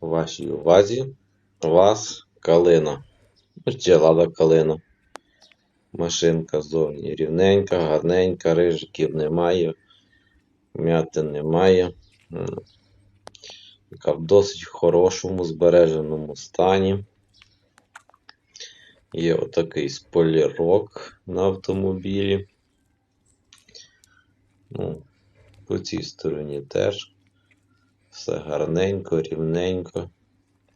Вашій увазі ВАЗ Калина. Ще лада Калина. Машинка зовні рівненька, гарненька, рижиків немає, м'ятин немає. Така в досить хорошому збереженому стані. Є отакий спойлерок на автомобілі. Ну, по цій стороні теж. Все гарненько, рівненько.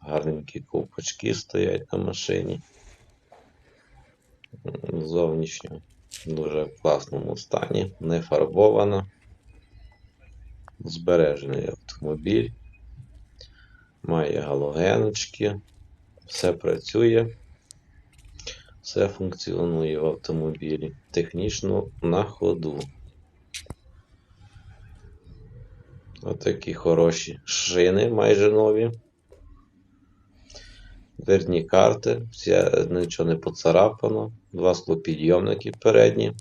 Гарненькі ковпачки стоять на машині. Зовнішньо в дуже класному стані, не фарбована. Збережений автомобіль. Має галогеночки. Все працює. Все функціонує в автомобілі. Технічно на ходу. Отакі хороші шини майже нові. Дверні карти, все, нічого не поцарапано, два склопідйомники передні.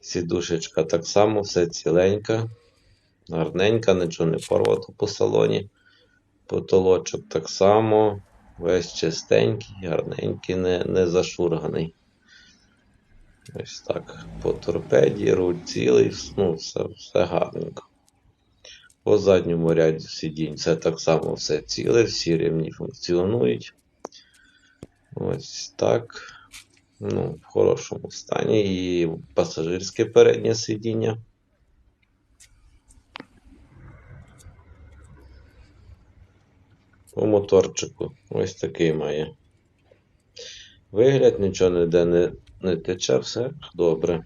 Сідушечка так само, все ціленька, гарненька, нічого не порвато по салоні. Потолочок так само, весь чистенький, гарненький, не, не зашурганий. Ось так. По торпеді, руль цілий, ну, все, все гарненько. По задньому ряді сидінь це так само все ціле, всі рівні функціонують. Ось так. Ну, в хорошому стані. І пасажирське переднє сидіння. По моторчику ось такий має. Вигляд, нічого ніде не, не тече, все добре.